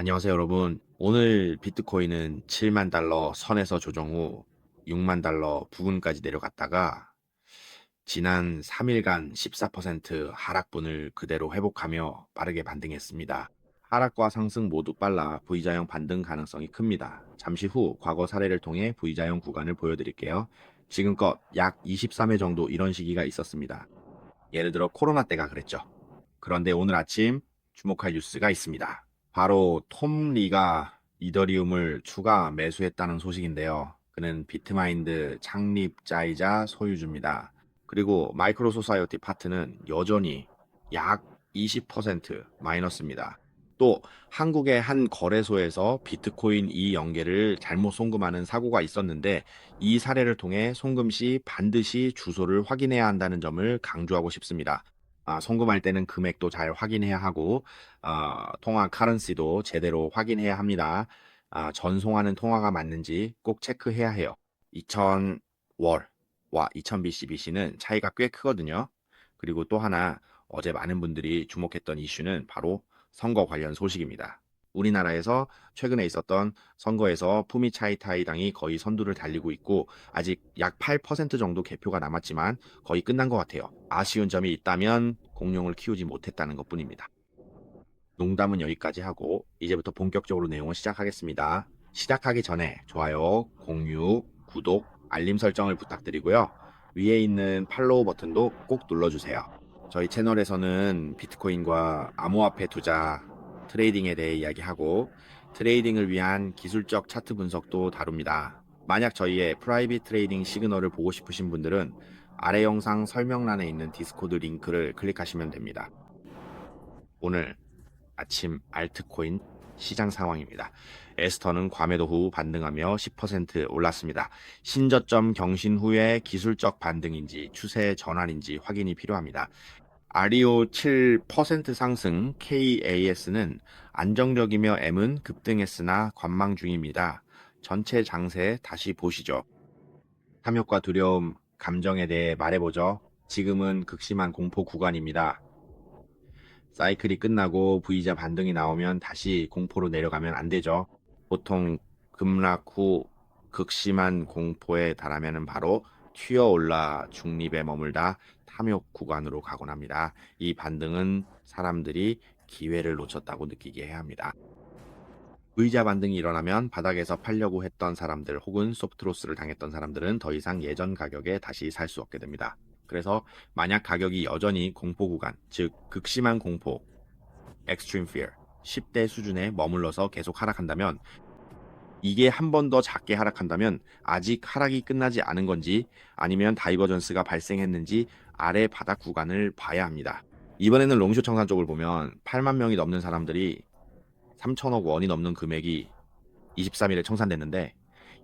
안녕하세요, 여러분. 오늘 비트코인은 7만 달러 선에서 조정 후 6만 달러 부근까지 내려갔다가 지난 3일간 14% 하락분을 그대로 회복하며 빠르게 반등했습니다. 하락과 상승 모두 빨라 V자형 반등 가능성이 큽니다. 잠시 후 과거 사례를 통해 V자형 구간을 보여드릴게요. 지금껏 약 23회 정도 이런 시기가 있었습니다. 예를 들어 코로나 때가 그랬죠. 그런데 오늘 아침 주목할 뉴스가 있습니다. 바로 톰 리가 이더리움을 추가 매수했다는 소식인데요. 그는 비트마인드 창립자이자 소유주입니다. 그리고 마이크로 소사이어티 파트는 여전히 약 20% 마이너스입니다. 또 한국의 한 거래소에서 비트코인 이 연계를 잘못 송금하는 사고가 있었는데 이 사례를 통해 송금 시 반드시 주소를 확인해야 한다는 점을 강조하고 싶습니다. 아, 송금할 때는 금액도 잘 확인해야 하고 아, 통화 카런시도 제대로 확인해야 합니다. 아, 전송하는 통화가 맞는지 꼭 체크해야 해요. 2000월과 2000BCBC는 차이가 꽤 크거든요. 그리고 또 하나 어제 많은 분들이 주목했던 이슈는 바로 선거 관련 소식입니다. 우리나라에서 최근에 있었던 선거에서 푸미차이타이 당이 거의 선두를 달리고 있고 아직 약 8% 정도 개표가 남았지만 거의 끝난 것 같아요. 아쉬운 점이 있다면 공룡을 키우지 못했다는 것 뿐입니다. 농담은 여기까지 하고 이제부터 본격적으로 내용을 시작하겠습니다. 시작하기 전에 좋아요, 공유, 구독, 알림 설정을 부탁드리고요. 위에 있는 팔로우 버튼도 꼭 눌러주세요. 저희 채널에서는 비트코인과 암호화폐 투자, 트레이딩에 대해 이야기하고 트레이딩을 위한 기술적 차트 분석도 다룹니다. 만약 저희의 프라이빗 트레이딩 시그널을 보고 싶으신 분들은 아래 영상 설명란에 있는 디스코드 링크를 클릭하시면 됩니다. 오늘 아침 알트코인 시장 상황입니다. 에스터는 과매도 후 반등하며 10% 올랐습니다. 신저점 경신 후에 기술적 반등인지 추세 전환인지 확인이 필요합니다. 아리오 7% 상승 KAS는 안정적이며 M은 급등했으나 관망 중입니다. 전체 장세 다시 보시죠. 탐욕과 두려움, 감정에 대해 말해보죠. 지금은 극심한 공포 구간입니다. 사이클이 끝나고 V자 반등이 나오면 다시 공포로 내려가면 안 되죠. 보통 급락 후 극심한 공포에 달하면 바로 튀어올라 중립에 머물다 탐욕 구간으로 가곤 합니다. 이 반등은 사람들이 기회를 놓쳤다고 느끼게 해야 합니다. 의자 반등이 일어나면 바닥에서 팔려고 했던 사람들 혹은 소프트로스를 당했던 사람들은 더 이상 예전 가격에 다시 살 수 없게 됩니다. 그래서 만약 가격이 여전히 공포 구간, 즉 극심한 공포, extreme fear, 10대 수준에 머물러서 계속 하락한다면 이게 한 번 더 작게 하락한다면 아직 하락이 끝나지 않은 건지 아니면 다이버전스가 발생했는지 아래 바닥 구간을 봐야 합니다. 이번에는 롱쇼 청산 쪽을 보면 8만 명이 넘는 사람들이 3천억 원이 넘는 금액이 23일에 청산됐는데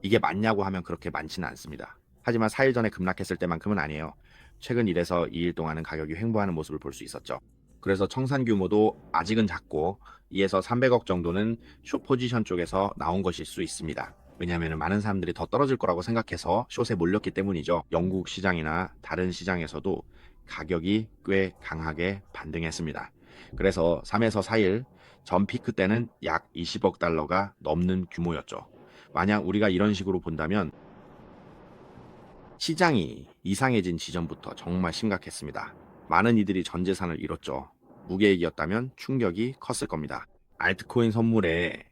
이게 맞냐고 하면 그렇게 많지는 않습니다. 하지만 4일 전에 급락했을 때만큼은 아니에요. 최근 1에서 2일 동안은 가격이 횡보하는 모습을 볼 수 있었죠. 그래서 청산 규모도 아직은 작고 2에서 300억 정도는 숏 포지션 쪽에서 나온 것일 수 있습니다. 왜냐하면 많은 사람들이 더 떨어질 거라고 생각해서 숏에 몰렸기 때문이죠. 영국 시장이나 다른 시장에서도 가격이 꽤 강하게 반등했습니다. 그래서 3에서 4일 전 피크 때는 약 20억 달러가 넘는 규모였죠. 만약 우리가 이런 식으로 본다면 시장이 이상해진 지점부터 정말 심각했습니다. 많은 이들이 전 재산을 잃었죠. 무계획이었다면 충격이 컸을 겁니다. 알트코인 선물에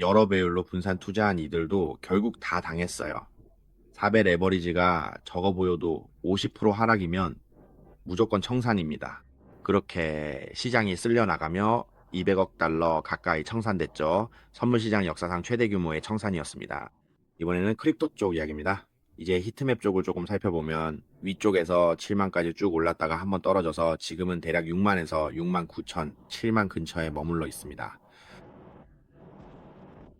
여러 배율로 분산 투자한 이들도 결국 다 당했어요. 4배 레버리지가 적어 보여도 50% 하락이면 무조건 청산입니다. 그렇게 시장이 쓸려 나가며 200억 달러 가까이 청산됐죠. 선물 시장 역사상 최대 규모의 청산이었습니다. 이번에는 크립토 쪽 이야기입니다. 이제 히트맵 쪽을 조금 살펴보면 위쪽에서 7만까지 쭉 올랐다가 한번 떨어져서 지금은 대략 6만에서 6만 9천, 7만 근처에 머물러 있습니다.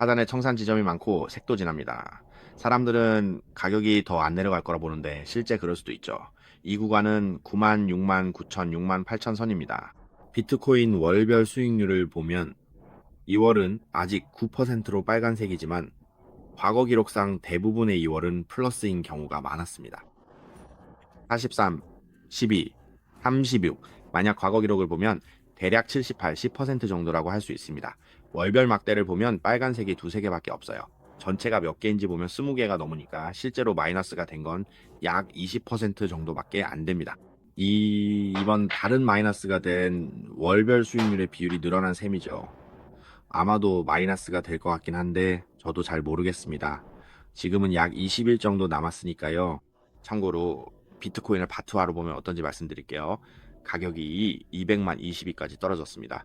하단에 청산 지점이 많고 색도 진합니다. 사람들은 가격이 더 안 내려갈 거라 보는데 실제 그럴 수도 있죠. 이 구간은 9만, 6만 9천, 6만 8천 선입니다. 비트코인 월별 수익률을 보면 2월은 아직 9%로 빨간색이지만 과거 기록상 대부분의 2월은 플러스인 경우가 많았습니다. 43, 12, 36 만약 과거 기록을 보면 대략 78, 10% 정도라고 할 수 있습니다. 월별 막대를 보면 빨간색이 두세 개밖에 없어요. 전체가 몇 개인지 보면 20개가 넘으니까 실제로 마이너스가 된 건 약 20% 정도밖에 안 됩니다. 이 이번 다른 마이너스가 된 월별 수익률의 비율이 늘어난 셈이죠. 아마도 마이너스가 될 것 같긴 한데 저도 잘 모르겠습니다. 지금은 약 20일 정도 남았으니까요. 참고로 비트코인을 바트화로 보면 어떤지 말씀드릴게요. 가격이 200만 20위까지 떨어졌습니다.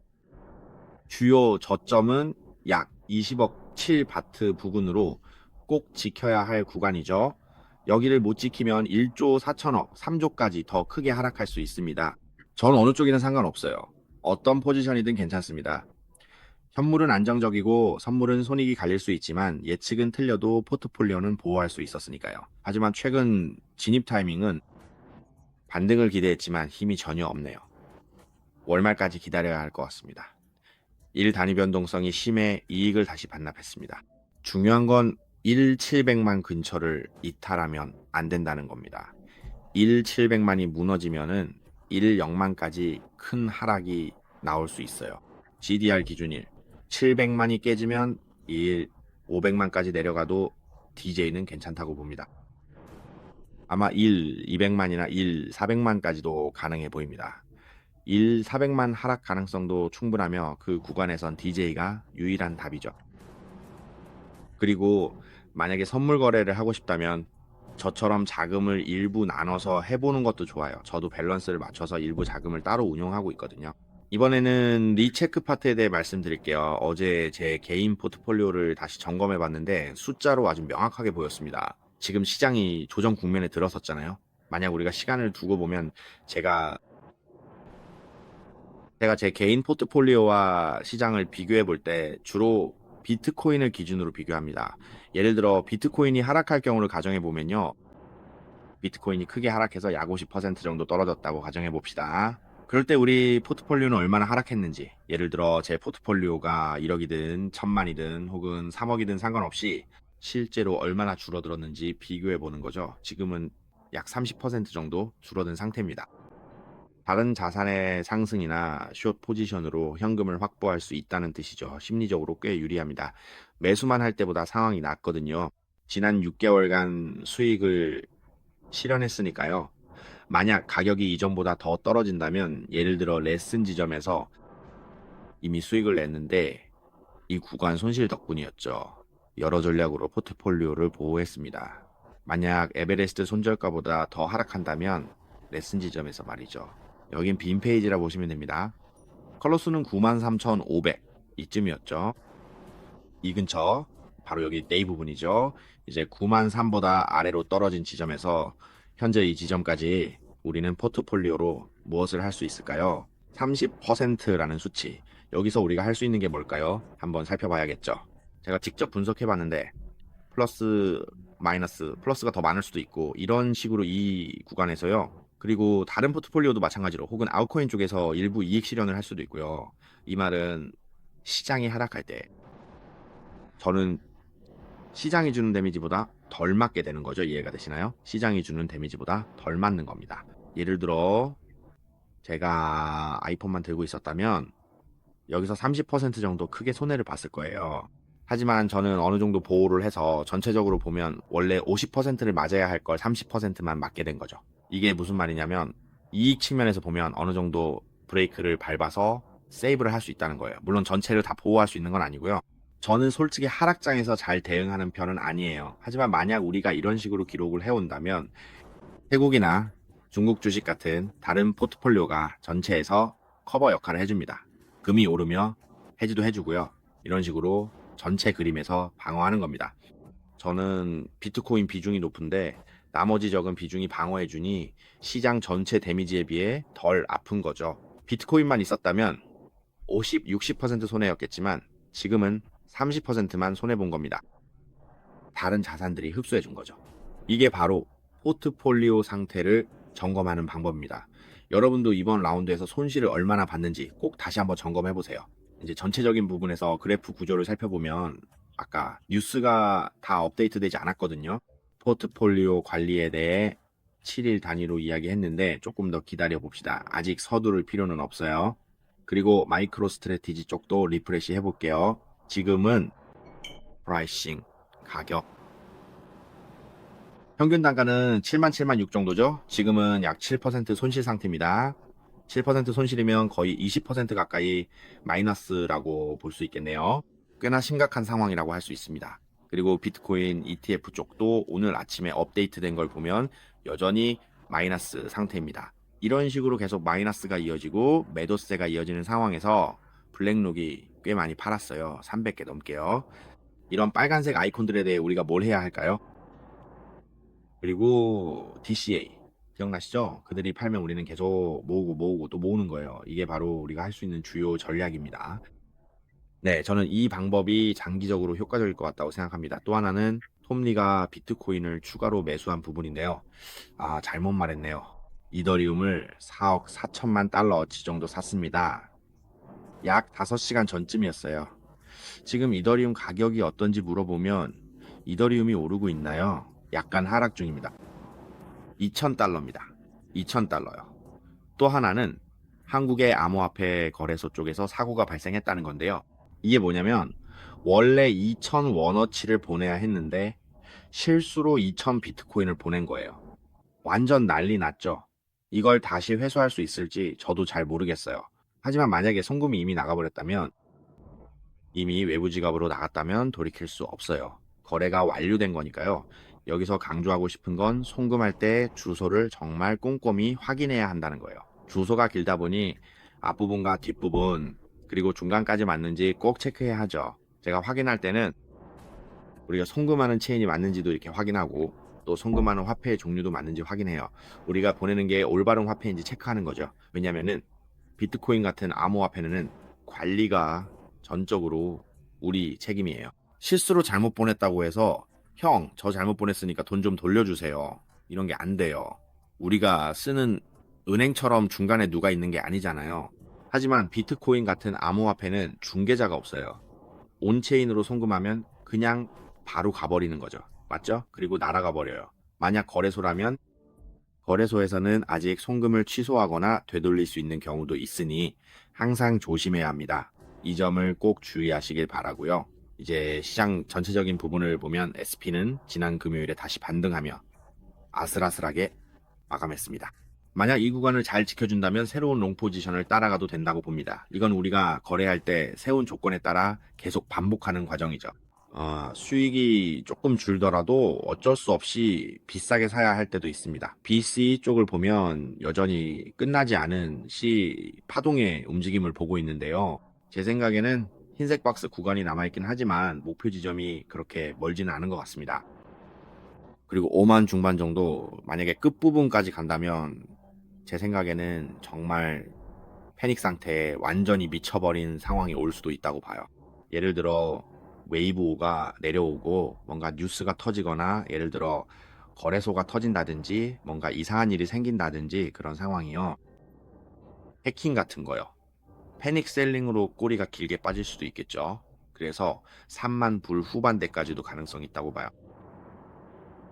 주요 저점은 약 20억 7바트 부근으로 꼭 지켜야 할 구간이죠. 여기를 못 지키면 1조 4천억, 3조까지 더 크게 하락할 수 있습니다. 전 어느 쪽이든 상관없어요. 어떤 포지션이든 괜찮습니다. 현물은 안정적이고 선물은 손익이 갈릴 수 있지만 예측은 틀려도 포트폴리오는 보호할 수 있었으니까요. 하지만 최근 진입 타이밍은 반등을 기대했지만 힘이 전혀 없네요. 월말까지 기다려야 할 것 같습니다. 일 단위 변동성이 심해 이익을 다시 반납했습니다. 중요한 건 1 700만 근처를 이탈하면 안 된다는 겁니다. 1 700만이 무너지면은 1 0만까지 큰 하락이 나올 수 있어요. GDR 기준일 700만이 깨지면 1 500만까지 내려가도 DJ는 괜찮다고 봅니다. 아마 1 200만이나 1 400만까지도 가능해 보입니다. 1 400만 하락 가능성도 충분하며 그 구간에선 DJ가 유일한 답이죠. 그리고 만약에 선물 거래를 하고 싶다면 저처럼 자금을 일부 나눠서 해보는 것도 좋아요. 저도 밸런스를 맞춰서 일부 자금을 따로 운용하고 있거든요. 이번에는 리체크 파트에 대해 말씀드릴게요. 어제 제 개인 포트폴리오를 다시 점검해 봤는데 숫자로 아주 명확하게 보였습니다. 지금 시장이 조정 국면에 들어섰잖아요. 만약 우리가 시간을 두고 보면 제가 제가 제 개인 포트폴리오와 시장을 비교해 볼 때 주로 비트코인을 기준으로 비교합니다. 예를 들어 비트코인이 하락할 경우를 가정해 보면요. 비트코인이 크게 하락해서 약 50% 정도 떨어졌다고 가정해 봅시다. 그럴 때 우리 포트폴리오는 얼마나 하락했는지, 예를 들어 제 포트폴리오가 1억이든 1000만이든 혹은 3억이든 상관없이 실제로 얼마나 줄어들었는지 비교해 보는 거죠. 지금은 약 30% 정도 줄어든 상태입니다. 다른 자산의 상승이나 숏 포지션으로 현금을 확보할 수 있다는 뜻이죠. 심리적으로 꽤 유리합니다. 매수만 할 때보다 상황이 낫거든요. 지난 6개월간 수익을 실현했으니까요. 만약 가격이 이전보다 더 떨어진다면 예를 들어 레슨 지점에서 이미 수익을 냈는데 이 구간 손실 덕분이었죠. 여러 전략으로 포트폴리오를 보호했습니다. 만약 에베레스트 손절가보다 더 하락한다면 레슨 지점에서 말이죠. 여긴 빈 페이지라 보시면 됩니다. 컬러 수는 93,500 이쯤이었죠. 이 근처 바로 여기 네이 부분이죠. 이제 93보다 아래로 떨어진 지점에서 현재 이 지점까지 우리는 포트폴리오로 무엇을 할 수 있을까요? 30%라는 수치. 여기서 우리가 할 수 있는 게 뭘까요? 한번 살펴봐야겠죠. 제가 직접 분석해 봤는데 플러스 마이너스 플러스가 더 많을 수도 있고 이런 식으로 이 구간에서요. 그리고 다른 포트폴리오도 마찬가지로 혹은 아웃코인 쪽에서 일부 이익 실현을 할 수도 있고요. 이 말은 시장이 하락할 때 저는 시장이 주는 데미지보다 덜 맞게 되는 거죠. 이해가 되시나요? 시장이 주는 데미지보다 덜 맞는 겁니다. 예를 들어 제가 아이폰만 들고 있었다면 여기서 30% 정도 크게 손해를 봤을 거예요. 하지만 저는 어느 정도 보호를 해서 전체적으로 보면 원래 50%를 맞아야 할 걸 30%만 맞게 된 거죠. 이게 무슨 말이냐면 이익 측면에서 보면 어느 정도 브레이크를 밟아서 세이브를 할 수 있다는 거예요. 물론 전체를 다 보호할 수 있는 건 아니고요. 저는 솔직히 하락장에서 잘 대응하는 편은 아니에요. 하지만 만약 우리가 이런 식으로 기록을 해온다면 태국이나 중국 주식 같은 다른 포트폴리오가 전체에서 커버 역할을 해줍니다. 금이 오르며 해지도 해주고요. 이런 식으로 전체 그림에서 방어하는 겁니다. 저는 비트코인 비중이 높은데 나머지 적은 비중이 방어해주니 시장 전체 데미지에 비해 덜 아픈 거죠. 비트코인만 있었다면 50, 60% 손해였겠지만 지금은 30%만 손해본 겁니다. 다른 자산들이 흡수해준 거죠. 이게 바로 포트폴리오 상태를 점검하는 방법입니다. 여러분도 이번 라운드에서 손실을 얼마나 봤는지 꼭 다시 한번 점검해 보세요. 이제 전체적인 부분에서 그래프 구조를 살펴보면 아까 뉴스가 다 업데이트되지 않았거든요. 포트폴리오 관리에 대해 7일 단위로 이야기했는데 조금 더 기다려 봅시다. 아직 서두를 필요는 없어요. 그리고 마이크로 스트레티지 쪽도 리프레시 해볼게요. 지금은 프라이싱, 가격. 평균 단가는 7만 7만 6 정도죠. 지금은 약 7% 손실 상태입니다. 7% 손실이면 거의 20% 가까이 마이너스라고 볼 수 있겠네요. 꽤나 심각한 상황이라고 할 수 있습니다. 그리고 비트코인 ETF 쪽도 오늘 아침에 업데이트된 걸 보면 여전히 마이너스 상태입니다. 이런 식으로 계속 마이너스가 이어지고 매도세가 이어지는 상황에서 블랙록이 꽤 많이 팔았어요. 300개 넘게요. 이런 빨간색 아이콘들에 대해 우리가 뭘 해야 할까요? 그리고 DCA 기억나시죠? 그들이 팔면 우리는 계속 모으고 모으고 또 모으는 거예요. 이게 바로 우리가 할 수 있는 주요 전략입니다. 네, 저는 이 방법이 장기적으로 효과적일 것 같다고 생각합니다. 또 하나는 톰리가 비트코인을 추가로 매수한 부분인데요. 아, 잘못 말했네요. 이더리움을 4억 4천만 달러어치 정도 샀습니다. 약 5시간 전쯤이었어요. 지금 이더리움 가격이 어떤지 물어보면 이더리움이 오르고 있나요? 약간 하락 중입니다. 2,000달러입니다. 2,000달러요. 또 하나는 한국의 암호화폐 거래소 쪽에서 사고가 발생했다는 건데요. 이게 뭐냐면 원래 2,000 원어치를 보내야 했는데 실수로 2,000 비트코인을 보낸 거예요. 완전 난리 났죠. 이걸 다시 회수할 수 있을지 저도 잘 모르겠어요. 하지만 만약에 송금이 이미 나가버렸다면 이미 외부 지갑으로 나갔다면 돌이킬 수 없어요. 거래가 완료된 거니까요. 여기서 강조하고 싶은 건 송금할 때 주소를 정말 꼼꼼히 확인해야 한다는 거예요. 주소가 길다 보니 앞부분과 뒷부분 그리고 중간까지 맞는지 꼭 체크해야 하죠. 제가 확인할 때는 우리가 송금하는 체인이 맞는지도 이렇게 확인하고 또 송금하는 화폐의 종류도 맞는지 확인해요. 우리가 보내는 게 올바른 화폐인지 체크하는 거죠. 왜냐면은 비트코인 같은 암호화폐는 관리가 전적으로 우리 책임이에요. 실수로 잘못 보냈다고 해서 형, 저 잘못 보냈으니까 돈 좀 돌려주세요. 이런 게 안 돼요. 우리가 쓰는 은행처럼 중간에 누가 있는 게 아니잖아요. 하지만 비트코인 같은 암호화폐는 중개자가 없어요. 온체인으로 송금하면 그냥 바로 가버리는 거죠. 맞죠? 그리고 날아가 버려요. 만약 거래소라면 거래소에서는 아직 송금을 취소하거나 되돌릴 수 있는 경우도 있으니 항상 조심해야 합니다. 이 점을 꼭 주의하시길 바라고요. 이제 시장 전체적인 부분을 보면 SP는 지난 금요일에 다시 반등하며 아슬아슬하게 마감했습니다. 만약 이 구간을 잘 지켜준다면 새로운 롱 포지션을 따라가도 된다고 봅니다. 이건 우리가 거래할 때 세운 조건에 따라 계속 반복하는 과정이죠. 어, 수익이 조금 줄더라도 어쩔 수 없이 비싸게 사야 할 때도 있습니다. BC 쪽을 보면 여전히 끝나지 않은 C 파동의 움직임을 보고 있는데요. 제 생각에는 흰색 박스 구간이 남아있긴 하지만 목표 지점이 그렇게 멀지는 않은 것 같습니다. 그리고 5만 중반 정도 만약에 끝부분까지 간다면 제 생각에는 정말 패닉 상태에 완전히 미쳐버린 상황이 올 수도 있다고 봐요. 예를 들어 웨이브5가 내려오고 뭔가 뉴스가 터지거나 예를 들어 거래소가 터진다든지 뭔가 이상한 일이 생긴다든지 그런 상황이요. 해킹 같은 거요. 패닉 셀링으로 꼬리가 길게 빠질 수도 있겠죠. 그래서 3만 불 후반대까지도 가능성이 있다고 봐요.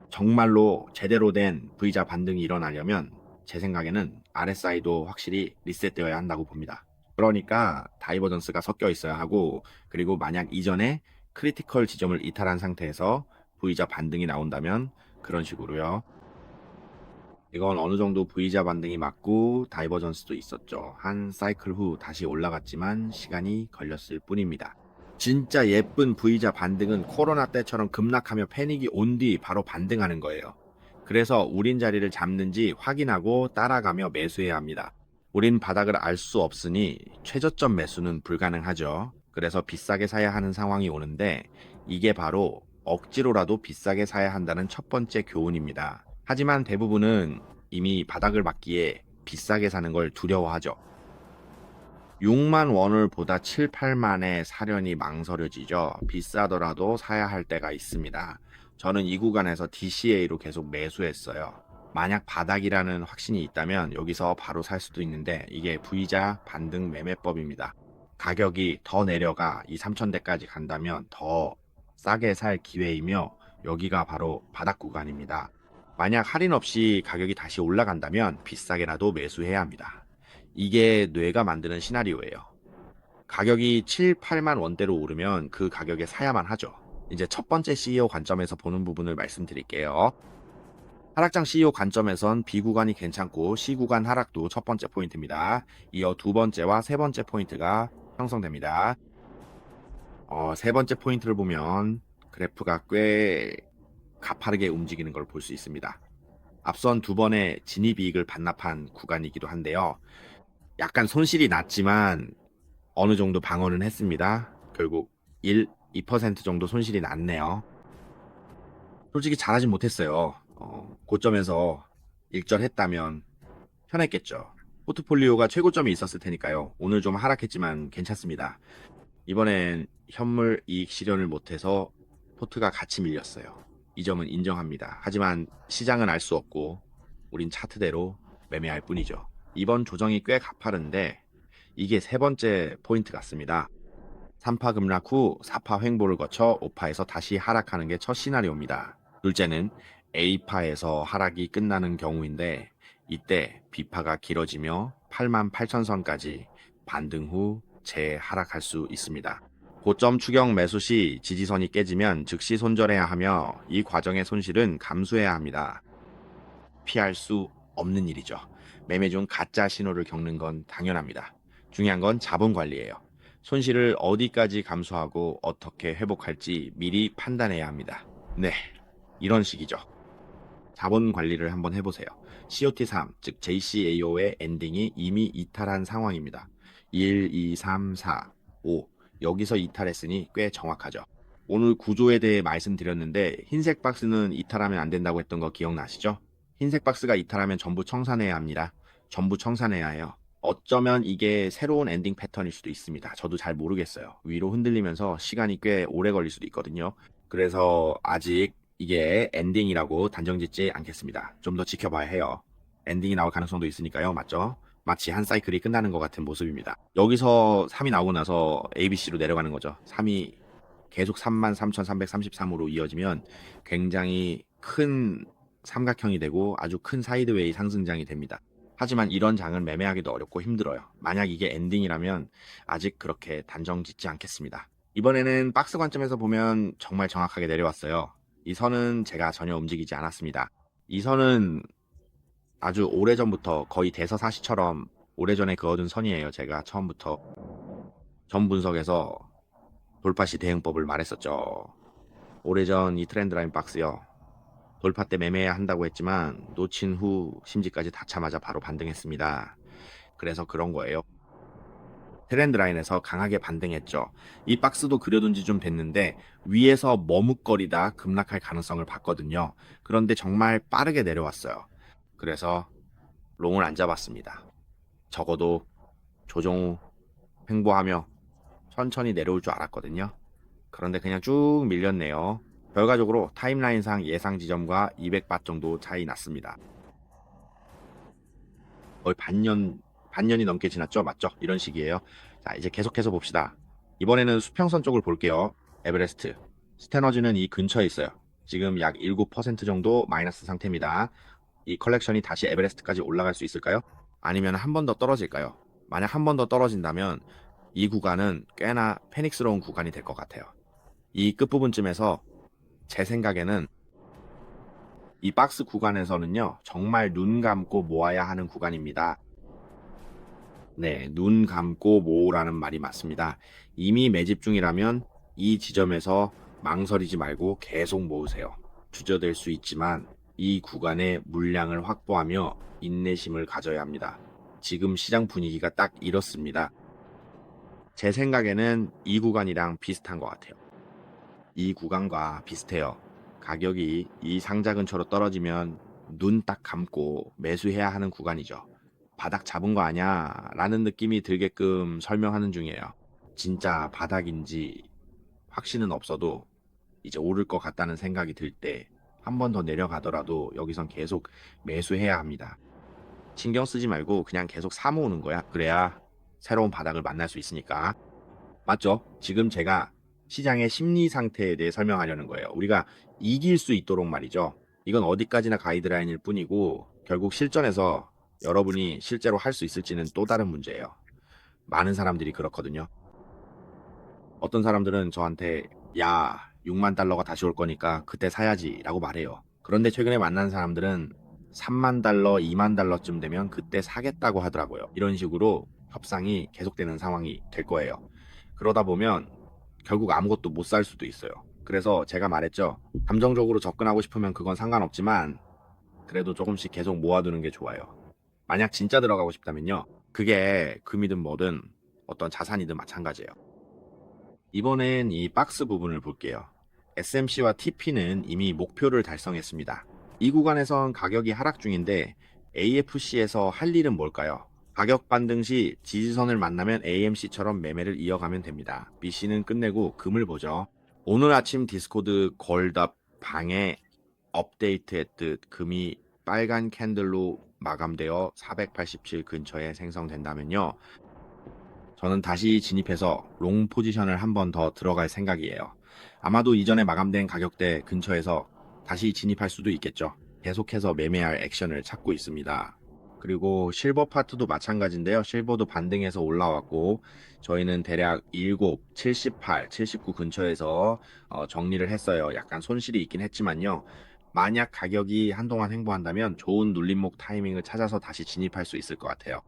정말로 제대로 된 V자 반등이 일어나려면 제 생각에는 RSI도 확실히 리셋되어야 한다고 봅니다. 그러니까 다이버전스가 섞여 있어야 하고 그리고 만약 이전에 크리티컬 지점을 이탈한 상태에서 V자 반등이 나온다면 그런 식으로요. 이건 어느 정도 V자 반등이 맞고 다이버전스도 있었죠. 한 사이클 후 다시 올라갔지만 시간이 걸렸을 뿐입니다. 진짜 예쁜 V자 반등은 코로나 때처럼 급락하며 패닉이 온 뒤 바로 반등하는 거예요. 그래서 우린 자리를 잡는지 확인하고 따라가며 매수해야 합니다. 우린 바닥을 알 수 없으니 최저점 매수는 불가능하죠. 그래서 비싸게 사야 하는 상황이 오는데 이게 바로 억지로라도 비싸게 사야 한다는 첫 번째 교훈입니다. 하지만 대부분은 이미 바닥을 맞기에 비싸게 사는 걸 두려워하죠. 6만 원을 보다 7, 8만에 사려니 망설여지죠. 비싸더라도 사야 할 때가 있습니다. 저는 이 구간에서 DCA로 계속 매수했어요. 만약 바닥이라는 확신이 있다면 여기서 바로 살 수도 있는데 이게 V자 반등 매매법입니다. 가격이 더 내려가 이 3천대까지 간다면 더 싸게 살 기회이며 여기가 바로 바닥 구간입니다. 만약 할인 없이 가격이 다시 올라간다면 비싸게라도 매수해야 합니다. 이게 뇌가 만드는 시나리오예요. 가격이 7, 8만 원대로 오르면 그 가격에 사야만 하죠. 이제 첫 번째 CEO 관점에서 보는 부분을 말씀드릴게요. 하락장 CEO 관점에선 B 구간이 괜찮고 C 구간 하락도 첫 번째 포인트입니다. 이어 두 번째와 세 번째 포인트가 형성됩니다. 어, 세 번째 포인트를 보면 그래프가 꽤 가파르게 움직이는 걸 볼 수 있습니다. 앞선 두 번의 진입이익을 반납한 구간이기도 한데요. 약간 손실이 났지만 어느 정도 방어는 했습니다. 결국 1, 2% 정도 손실이 났네요. 솔직히 잘하진 못했어요. 어, 고점에서 일절했다면 편했겠죠. 포트폴리오가 최고점이 있었을 테니까요. 오늘 좀 하락했지만 괜찮습니다. 이번엔 현물 이익 실현을 못해서 포트가 같이 밀렸어요. 이 점은 인정합니다. 하지만 시장은 알 수 없고 우린 차트대로 매매할 뿐이죠. 이번 조정이 꽤 가파른데 이게 세 번째 포인트 같습니다. 3파 급락 후 4파 횡보를 거쳐 5파에서 다시 하락하는 게 첫 시나리오입니다. 둘째는 A파에서 하락이 끝나는 경우인데 이때 B파가 길어지며 8만 8천 선까지 반등 후 재하락할 수 있습니다. 고점 추경 매수 시 지지선이 깨지면 즉시 손절해야 하며 이 과정의 손실은 감수해야 합니다. 피할 수 없는 일이죠. 매매 중 가짜 신호를 겪는 건 당연합니다. 중요한 건 자본 관리예요. 손실을 어디까지 감수하고 어떻게 회복할지 미리 판단해야 합니다. 네, 이런 식이죠. 자본 관리를 한번 해보세요. COT3, 즉 JCAO의 엔딩이 이미 이탈한 상황입니다. 1, 2, 3, 4, 5. 여기서 이탈했으니 꽤 정확하죠. 오늘 구조에 대해 말씀드렸는데 흰색 박스는 이탈하면 안 된다고 했던 거 기억나시죠? 흰색 박스가 이탈하면 전부 청산해야 합니다. 전부 청산해야 해요. 어쩌면 이게 새로운 엔딩 패턴일 수도 있습니다. 저도 잘 모르겠어요. 위로 흔들리면서 시간이 꽤 오래 걸릴 수도 있거든요. 그래서 아직 이게 엔딩이라고 단정 짓지 않겠습니다. 좀 더 지켜봐야 해요. 엔딩이 나올 가능성도 있으니까요. 맞죠? 마치 한 사이클이 끝나는 것 같은 모습입니다. 여기서 3이 나오고 나서 ABC로 내려가는 거죠. 3이 계속 33,333으로 이어지면 굉장히 큰 삼각형이 되고 아주 큰 사이드웨이 상승장이 됩니다. 하지만 이런 장은 매매하기도 어렵고 힘들어요. 만약 이게 엔딩이라면 아직 그렇게 단정 짓지 않겠습니다. 이번에는 박스 관점에서 보면 정말 정확하게 내려왔어요. 이 선은 제가 전혀 움직이지 않았습니다. 이 선은 아주 오래전부터 거의 대서사시처럼 오래전에 그어둔 선이에요. 제가 처음부터 전 분석에서 돌파시 대응법을 말했었죠. 오래전 이 트렌드 라인 박스요. 돌파 때 매매해야 한다고 했지만 놓친 후 심지까지 닫자마자 바로 반등했습니다. 그래서 그런 거예요. 트렌드 라인에서 강하게 반등했죠. 이 박스도 그려둔 지 좀 됐는데 위에서 머뭇거리다 급락할 가능성을 봤거든요. 그런데 정말 빠르게 내려왔어요. 그래서 롱을 안 잡았습니다. 적어도 조정 후 횡보하며 천천히 내려올 줄 알았거든요. 그런데 그냥 쭉 밀렸네요. 결과적으로 타임라인상 예상 지점과 200바 정도 차이 났습니다. 거의 반년, 반년이 넘게 지났죠? 맞죠? 이런 식이에요. 자, 이제 계속해서 봅시다. 이번에는 수평선 쪽을 볼게요. 에베레스트. 스테너지는 이 근처에 있어요. 지금 약 7% 정도 마이너스 상태입니다. 이 컬렉션이 다시 에베레스트까지 올라갈 수 있을까요? 아니면 한 번 더 떨어질까요? 만약 한 번 더 떨어진다면 이 구간은 꽤나 패닉스러운 구간이 될 것 같아요. 이 끝부분쯤에서 제 생각에는 이 박스 구간에서는요, 정말 눈 감고 모아야 하는 구간입니다. 네, 눈 감고 모으라는 말이 맞습니다. 이미 매집 중이라면 이 지점에서 망설이지 말고 계속 모으세요. 주저될 수 있지만 이 구간의 물량을 확보하며 인내심을 가져야 합니다. 지금 시장 분위기가 딱 이렇습니다. 제 생각에는 이 구간이랑 비슷한 것 같아요. 이 구간과 비슷해요. 가격이 이 상자 근처로 떨어지면 눈 딱 감고 매수해야 하는 구간이죠. 바닥 잡은 거 아냐? 라는 느낌이 들게끔 설명하는 중이에요. 진짜 바닥인지 확신은 없어도 이제 오를 것 같다는 생각이 들 때 한 번 더 내려가더라도 여기선 계속 매수해야 합니다. 신경 쓰지 말고 그냥 계속 사모으는 거야. 그래야 새로운 바닥을 만날 수 있으니까. 맞죠? 지금 제가 시장의 심리 상태에 대해 설명하려는 거예요. 우리가 이길 수 있도록 말이죠. 이건 어디까지나 가이드라인일 뿐이고 결국 실전에서 여러분이 실제로 할 수 있을지는 또 다른 문제예요. 많은 사람들이 그렇거든요. 어떤 사람들은 저한테 야 6만 달러가 다시 올 거니까 그때 사야지 라고 말해요. 그런데 최근에 만난 사람들은 3만 달러, 2만 달러쯤 되면 그때 사겠다고 하더라고요. 이런 식으로 협상이 계속되는 상황이 될 거예요. 그러다 보면 결국 아무것도 못 살 수도 있어요. 그래서 제가 말했죠. 감정적으로 접근하고 싶으면 그건 상관없지만 그래도 조금씩 계속 모아두는 게 좋아요. 만약 진짜 들어가고 싶다면요. 그게 금이든 뭐든 어떤 자산이든 마찬가지예요. 이번엔 이 박스 부분을 볼게요. SMC와 TP는 이미 목표를 달성했습니다. 이 구간에선 가격이 하락 중인데 AFC에서 할 일은 뭘까요? 가격 반등 시 지지선을 만나면 AMC처럼 매매를 이어가면 됩니다. BC는 끝내고 금을 보죠. 오늘 아침 디스코드 걸답 방에 업데이트했듯 금이 빨간 캔들로 마감되어 487 근처에 생성된다면요. 저는 다시 진입해서 롱 포지션을 한 번 더 들어갈 생각이에요. 아마도 이전에 마감된 가격대 근처에서 다시 진입할 수도 있겠죠. 계속해서 매매할 액션을 찾고 있습니다. 그리고 실버 파트도 마찬가지인데요. 실버도 반등해서 올라왔고 저희는 대략 7, 78, 79 근처에서 어, 정리를 했어요. 약간 손실이 있긴 했지만요. 만약 가격이 한동안 행보한다면 좋은 눌림목 타이밍을 찾아서 다시 진입할 수 있을 것 같아요.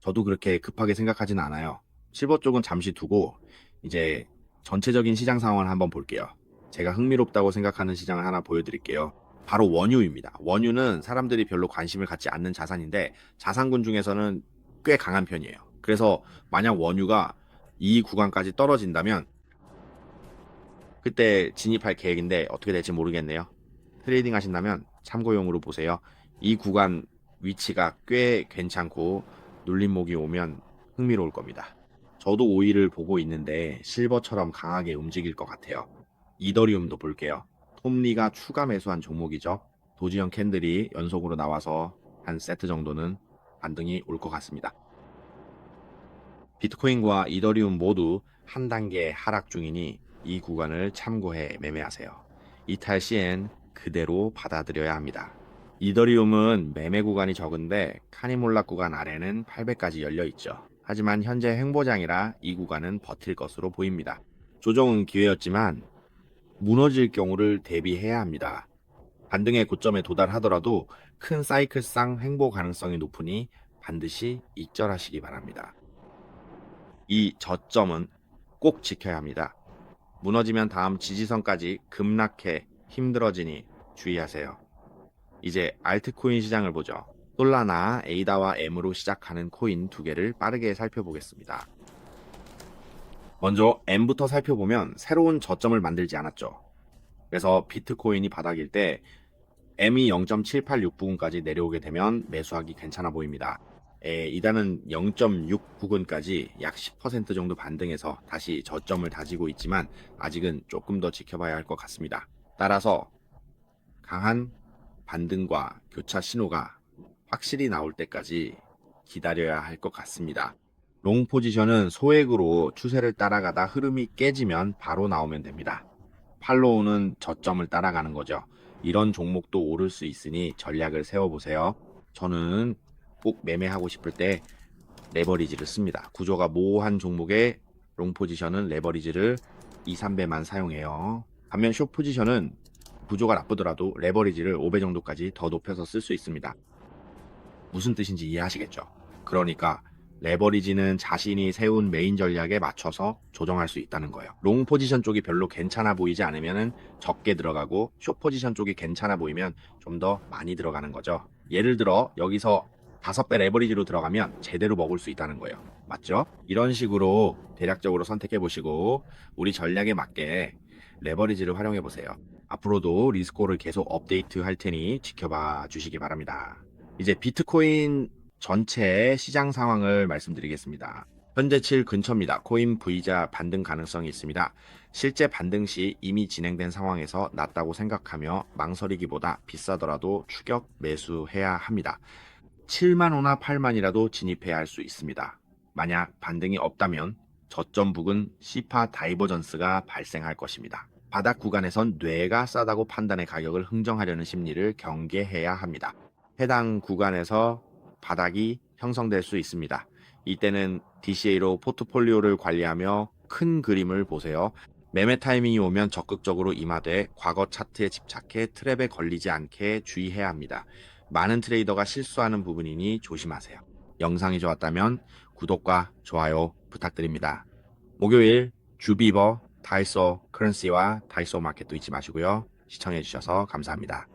저도 그렇게 급하게 생각하진 않아요. 실버 쪽은 잠시 두고 이제 전체적인 시장 상황을 한번 볼게요. 제가 흥미롭다고 생각하는 시장을 하나 보여드릴게요. 바로 원유입니다. 원유는 사람들이 별로 관심을 갖지 않는 자산인데 자산군 중에서는 꽤 강한 편이에요. 그래서 만약 원유가 이 구간까지 떨어진다면 그때 진입할 계획인데 어떻게 될지 모르겠네요. 트레이딩 하신다면 참고용으로 보세요. 이 구간 위치가 꽤 괜찮고 눌림목이 오면 흥미로울 겁니다. 저도 오일을 보고 있는데 실버처럼 강하게 움직일 것 같아요. 이더리움도 볼게요. 톰리가 추가 매수한 종목이죠. 도지형 캔들이 연속으로 나와서 한 세트 정도는 반등이 올 것 같습니다. 비트코인과 이더리움 모두 한 단계 하락 중이니 이 구간을 참고해 매매하세요. 이탈 시엔 그대로 받아들여야 합니다. 이더리움은 매매 구간이 적은데 카니몰락 구간 아래는 800까지 열려 있죠. 하지만 현재 횡보장이라 이 구간은 버틸 것으로 보입니다. 조정은 기회였지만 무너질 경우를 대비해야 합니다. 반등의 고점에 도달하더라도 큰 사이클상 횡보 가능성이 높으니 반드시 익절하시기 바랍니다. 이 저점은 꼭 지켜야 합니다. 무너지면 다음 지지선까지 급락해 힘들어지니 주의하세요. 이제 알트코인 시장을 보죠. 솔라나, 에이다와 M으로 시작하는 코인 두 개를 빠르게 살펴보겠습니다. 먼저 M부터 살펴보면 새로운 저점을 만들지 않았죠. 그래서 비트코인이 바닥일 때 M이 0.786 부근까지 내려오게 되면 매수하기 괜찮아 보입니다. 에, 이단은 0.6 부근까지 약 10% 정도 반등해서 다시 저점을 다지고 있지만 아직은 조금 더 지켜봐야 할 것 같습니다. 따라서 강한 반등과 교차 신호가 확실히 나올 때까지 기다려야 할 것 같습니다. 롱 포지션은 소액으로 추세를 따라가다 흐름이 깨지면 바로 나오면 됩니다. 팔로우는 저점을 따라가는 거죠. 이런 종목도 오를 수 있으니 전략을 세워보세요. 저는 꼭 매매하고 싶을 때 레버리지를 씁니다. 구조가 모호한 종목의 롱 포지션은 레버리지를 2, 3배만 사용해요. 반면 숏 포지션은 구조가 나쁘더라도 레버리지를 5배 정도까지 더 높여서 쓸 수 있습니다. 무슨 뜻인지 이해하시겠죠? 그러니까 레버리지는 자신이 세운 메인 전략에 맞춰서 조정할 수 있다는 거예요. 롱 포지션 쪽이 별로 괜찮아 보이지 않으면 적게 들어가고 숏 포지션 쪽이 괜찮아 보이면 좀 더 많이 들어가는 거죠. 예를 들어 여기서 다섯 배 레버리지로 들어가면 제대로 먹을 수 있다는 거예요. 맞죠? 이런 식으로 대략적으로 선택해 보시고 우리 전략에 맞게 레버리지를 활용해 보세요. 앞으로도 리스코를 계속 업데이트 할 테니 지켜봐 주시기 바랍니다. 이제 비트코인 전체 시장 상황을 말씀드리겠습니다. 현재 7 근처입니다. 코인 V자 반등 가능성이 있습니다. 실제 반등 시 이미 진행된 상황에서 낮다고 생각하며 망설이기보다 비싸더라도 추격 매수해야 합니다. 7만 원나 8만이라도 진입해야 할 수 있습니다. 만약 반등이 없다면 저점 부근 시파 다이버전스가 발생할 것입니다. 바닥 구간에선 뇌가 싸다고 판단의 가격을 흥정하려는 심리를 경계해야 합니다. 해당 구간에서 바닥이 형성될 수 있습니다. 이때는 DCA로 포트폴리오를 관리하며 큰 그림을 보세요. 매매 타이밍이 오면 적극적으로 임하되 과거 차트에 집착해 트랩에 걸리지 않게 주의해야 합니다. 많은 트레이더가 실수하는 부분이니 조심하세요. 영상이 좋았다면 구독과 좋아요 부탁드립니다. 목요일 주비버 다이소 커런시와 다이소 마켓도 잊지 마시고요. 시청해주셔서 감사합니다.